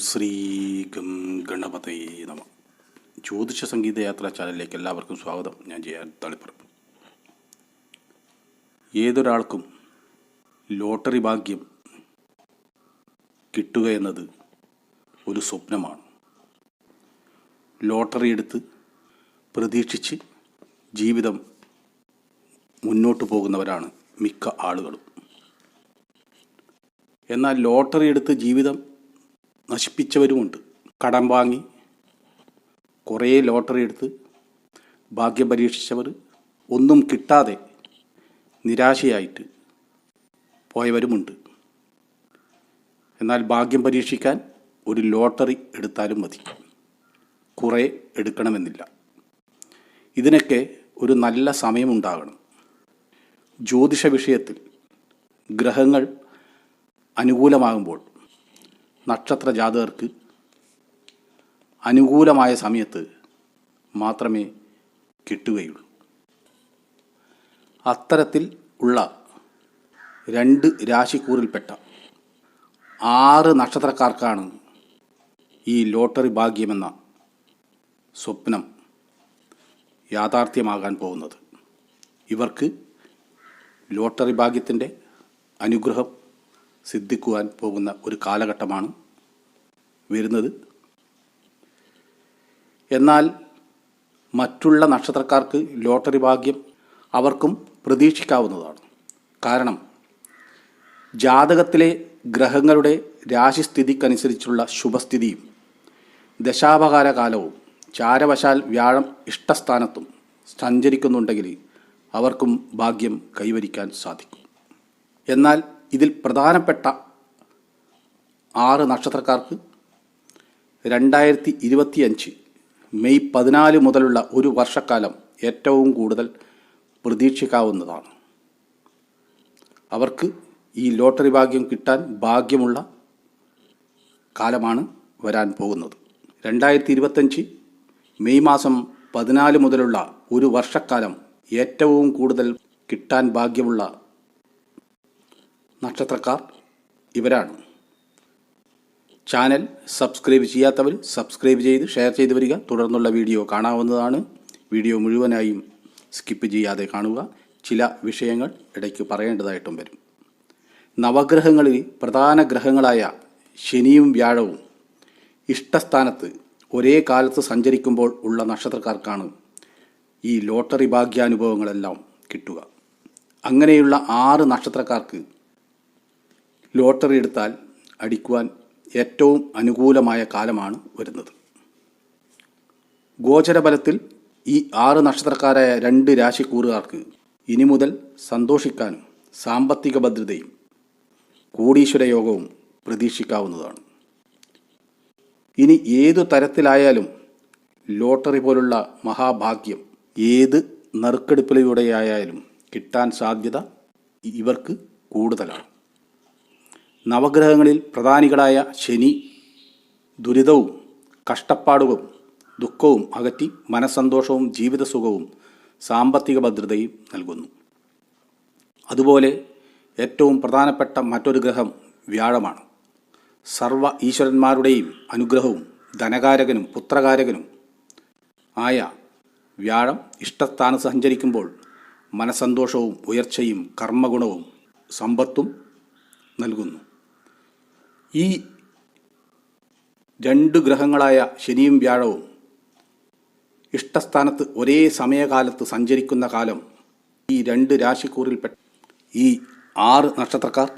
Shri gum ഗണപതയെ നമ. ജ്യോതിഷ സംഗീത യാത്രാ ചാനലിലേക്ക് എല്ലാവർക്കും സ്വാഗതം. ഞാൻ ജയ തളിപ്പറപ്പ് ഏതൊരാൾക്കും ലോട്ടറി ഭാഗ്യം കിട്ടുക എന്നത് ഒരു സ്വപ്നമാണ്. ലോട്ടറി എടുത്ത് പ്രതീക്ഷിച്ച് ജീവിതം മുന്നോട്ട് പോകുന്നവരാണ് മിക്ക ആളുകളും. എന്നാൽ ലോട്ടറി എടുത്ത് ജീവിതം നശിപ്പിച്ചവരുമുണ്ട്. കടം വാങ്ങി കുറേ ലോട്ടറി എടുത്ത് ഭാഗ്യം പരീക്ഷിച്ചവർ ഒന്നും കിട്ടാതെ നിരാശയായിട്ട് പോയവരുമുണ്ട്. എന്നാൽ ഭാഗ്യം പരീക്ഷിക്കാൻ ഒരു ലോട്ടറി എടുത്താലും മതി. കുറേ എടുക്കണമെന്നില്ല. ഇതിനൊക്കെ ഒരു നല്ല സമയമുണ്ടാകണം. ജ്യോതിഷ വിഷയത്തിൽ ഗ്രഹങ്ങൾ അനുകൂലമാകുമ്പോൾ നക്ഷത്ര ജാതകർക്ക് അനുകൂലമായ സമയത്ത് മാത്രമേ കിട്ടുകയുള്ളൂ. അത്തരത്തിൽ ഉള്ള രണ്ട് രാശിക്കൂറിൽപ്പെട്ട ആറ് നക്ഷത്രക്കാർക്കാണ് ഈ ലോട്ടറി ഭാഗ്യമെന്ന സ്വപ്നം യാഥാർത്ഥ്യമാകാൻ പോകുന്നത്. ഇവർക്ക് ലോട്ടറി ഭാഗ്യത്തിന്റെ അനുഗ്രഹം സിദ്ധിക്കുവാൻ പോകുന്ന ഒരു കാലഘട്ടമാണ് വരുന്നത്. എന്നാൽ മറ്റുള്ള നക്ഷത്രക്കാർക്ക് ലോട്ടറി ഭാഗ്യം അവർക്കും പ്രതീക്ഷിക്കാവുന്നതാണ്. കാരണം ജാതകത്തിലെ ഗ്രഹങ്ങളുടെ രാശിസ്ഥിതിക്കനുസരിച്ചുള്ള ശുഭസ്ഥിതിയും ദശാപകാര കാലവും ചാരവശാൽ വ്യാഴം ഇഷ്ടസ്ഥാനത്തും സഞ്ചരിക്കുന്നുണ്ടെങ്കിൽ അവർക്കും ഭാഗ്യം കൈവരിക്കാൻ സാധിക്കും. എന്നാൽ ഇതിൽ പ്രധാനപ്പെട്ട ആറ് നക്ഷത്രക്കാർക്ക് രണ്ടായിരത്തി ഇരുപത്തിയഞ്ച് മെയ് പതിനാല് മുതലുള്ള ഒരു വർഷക്കാലം ഏറ്റവും കൂടുതൽ പ്രതീക്ഷിക്കാവുന്നതാണ്. അവർക്ക് ഈ ലോട്ടറി ഭാഗ്യം കിട്ടാൻ ഭാഗ്യമുള്ള കാലമാണ് വരാൻ പോകുന്നത്. രണ്ടായിരത്തി ഇരുപത്തഞ്ച് മെയ് മാസം പതിനാല് മുതലുള്ള ഒരു വർഷക്കാലം ഏറ്റവും കൂടുതൽ കിട്ടാൻ ഭാഗ്യമുള്ള നക്ഷത്രക്കാർ ഇവരാണ്. ചാനൽ സബ്സ്ക്രൈബ് ചെയ്യാത്തവർ സബ്സ്ക്രൈബ് ചെയ്ത് ഷെയർ ചെയ്ത് വരിക. തുടർന്നുള്ള വീഡിയോ കാണാവുന്നതാണ്. വീഡിയോ മുഴുവനായും സ്കിപ്പ് ചെയ്യാതെ കാണുക. ചില വിഷയങ്ങൾ ഇടയ്ക്ക് പറയേണ്ടതായിട്ടും വരും. നവഗ്രഹങ്ങളിൽ പ്രധാന ഗ്രഹങ്ങളായ ശനിയും വ്യാഴവും ഇഷ്ടസ്ഥാനത്ത് ഒരേ കാലത്ത് സഞ്ചരിക്കുമ്പോൾ ഉള്ള നക്ഷത്രക്കാർക്കാണ് ഈ ലോട്ടറി ഭാഗ്യാനുഭവങ്ങളെല്ലാം കിട്ടുക. അങ്ങനെയുള്ള ആറ് നക്ഷത്രക്കാർക്ക് ലോട്ടറി എടുത്താൽ അടിക്കുവാൻ ഏറ്റവും അനുകൂലമായ കാലമാണ് വരുന്നത്. ഗോചരബലത്തിൽ ഈ ആറ് നക്ഷത്രക്കാരായ രണ്ട് രാശിക്കൂറുകാർക്ക് ഇനി മുതൽ സന്തോഷിക്കാനും സാമ്പത്തിക ഭദ്രതയും കോടീശ്വര യോഗവും പ്രതീക്ഷിക്കാവുന്നതാണ്. ഇനി ഏതു തരത്തിലായാലും ലോട്ടറി പോലുള്ള മഹാഭാഗ്യം ഏത് നറുക്കെടുപ്പിലൂടെയായാലും കിട്ടാൻ സാധ്യത ഇവർക്ക് കൂടുതലാണ്. നവഗ്രഹങ്ങളിൽ പ്രധാനികളായ ശനി ദുരിതവും കഷ്ടപ്പാടുകളും ദുഃഖവും അകറ്റി മനസ്സന്തോഷവും ജീവിതസുഖവും സാമ്പത്തിക ഭദ്രതയും നൽകുന്നു. അതുപോലെ ഏറ്റവും പ്രധാനപ്പെട്ട മറ്റൊരു ഗ്രഹം വ്യാഴമാണ്. സർവ ഈശ്വരന്മാരുടെയും അനുഗ്രഹവും ധനകാരകനും പുത്രകാരകനും ആയ വ്യാഴം ഇഷ്ടസ്ഥാനത്ത് സഞ്ചരിക്കുമ്പോൾ മനസ്സന്തോഷവും ഉയർച്ചയും കർമ്മഗുണവും സമ്പത്തും നൽകുന്നു. ഈ രണ്ട് ഗ്രഹങ്ങളായ ശനിയും വ്യാഴവും ഇഷ്ടസ്ഥാനത്ത് ഒരേ സമയകാലത്ത് സഞ്ചരിക്കുന്ന കാലം ഈ രണ്ട് രാശിക്കൂറിൽപ്പെട്ട ഈ ആറ് നക്ഷത്രക്കാർ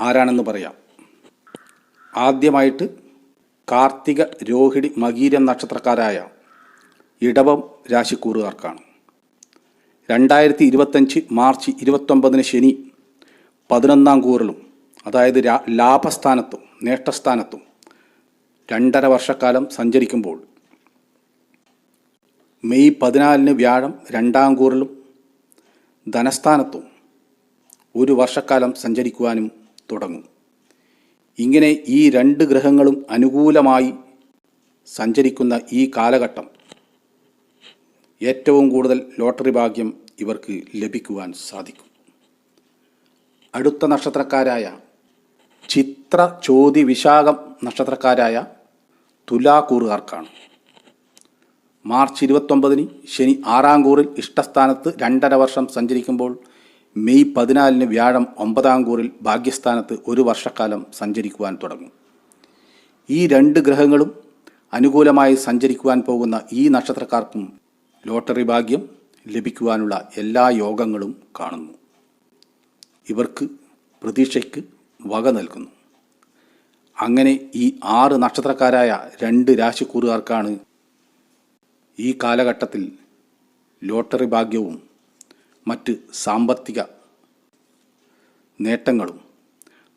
ആരാണെന്ന് പറയാം. ആദ്യമായിട്ട് കാർത്തിക രോഹിണി മകീരം നക്ഷത്രക്കാരായ ഇടവം രാശിക്കൂറുകാർക്കാണ്. രണ്ടായിരത്തി ഇരുപത്തഞ്ച് മാർച്ച് ഇരുപത്തൊമ്പതിന് ശനി പതിനൊന്നാം കൂറിലും അതായത് ലാഭസ്ഥാനത്തും നേട്ടസ്ഥാനത്തും രണ്ടര വർഷക്കാലം സഞ്ചരിക്കുമ്പോൾ മെയ് പതിനാലിന് വ്യാഴം രണ്ടാം കൂറിലും ധനസ്ഥാനത്തും ഒരു വർഷക്കാലം സഞ്ചരിക്കുവാനും തുടങ്ങും. ഇങ്ങനെ ഈ രണ്ട് ഗ്രഹങ്ങളും അനുകൂലമായി സഞ്ചരിക്കുന്ന ഈ കാലഘട്ടം ഏറ്റവും കൂടുതൽ ലോട്ടറി ഭാഗ്യം ഇവർക്ക് ലഭിക്കുവാൻ സാധിക്കും. അടുത്ത നക്ഷത്രക്കാരായ ചിത്ര ചോതി വിശാഖം നക്ഷത്രക്കാരായ തുലാക്കൂറുകാർക്കാണ്. മാർച്ച് ഇരുപത്തൊമ്പതിന് ശനി ആറാം കൂറിൽ ഇഷ്ടസ്ഥാനത്ത് രണ്ടര വർഷം സഞ്ചരിക്കുമ്പോൾ മെയ് പതിനാലിന് വ്യാഴം ഒമ്പതാം കൂറിൽ ഭാഗ്യസ്ഥാനത്ത് ഒരു വർഷക്കാലം സഞ്ചരിക്കുവാൻ തുടങ്ങും. ഈ രണ്ട് ഗ്രഹങ്ങളും അനുകൂലമായി സഞ്ചരിക്കുവാൻ പോകുന്ന ഈ നക്ഷത്രക്കാർക്കും ലോട്ടറി ഭാഗ്യം ലഭിക്കുവാനുള്ള എല്ലാ യോഗങ്ങളും കാണുന്നു. ഇവർക്ക് പ്രതീക്ഷയ്ക്ക് വക നൽകുന്നു. അങ്ങനെ ഈ ആറ് നക്ഷത്രക്കാരായ രണ്ട് രാശിക്കൂറുകാർക്കാണ് ഈ കാലഘട്ടത്തിൽ ലോട്ടറി ഭാഗ്യവും മറ്റ് സാമ്പത്തിക നേട്ടങ്ങളും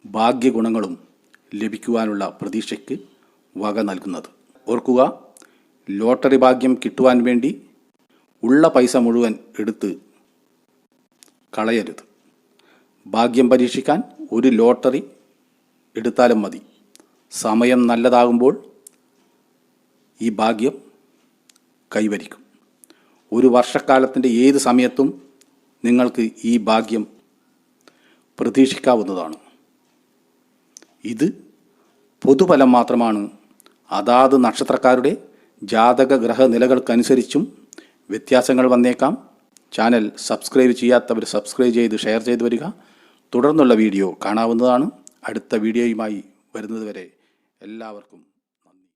ഭാഗ്യഗുണങ്ങളും ലഭിക്കുവാനുള്ള പ്രതീക്ഷയ്ക്ക് വക നൽകുന്നത്. ഓർക്കുക ലോട്ടറി ഭാഗ്യം കിട്ടുവാൻ വേണ്ടി ഉള്ള പൈസ മുഴുവൻ എടുത്ത് കളയരുത്. ഭാഗ്യം പരീക്ഷിക്കാൻ ഒരു ലോട്ടറി എടുത്താലും മതി. സമയം നല്ലതാകുമ്പോൾ ഈ ഭാഗ്യം കൈവരിക്കും. ഒരു വർഷക്കാലത്തിന്റെ ഏത് സമയത്തും നിങ്ങൾക്ക് ഈ ഭാഗ്യം പ്രതീക്ഷിക്കാവുന്നതാണ്. ഇത് പൊതുഫലം മാത്രമാണ്. അതാത് നക്ഷത്രക്കാരുടെ ജാതക ഗ്രഹ നിലകൾക്കനുസരിച്ചും വ്യത്യാസങ്ങൾ വന്നേക്കാം. ചാനൽ സബ്സ്ക്രൈബ് ചെയ്യാത്തവർ സബ്സ്ക്രൈബ് ചെയ്ത് ഷെയർ ചെയ്തു വരിക. തുടർന്നുള്ള വീഡിയോ കാണാവുന്നതാണ്. അടുത്ത വീഡിയോയുമായി വരുന്നതുവരെ എല്ലാവർക്കും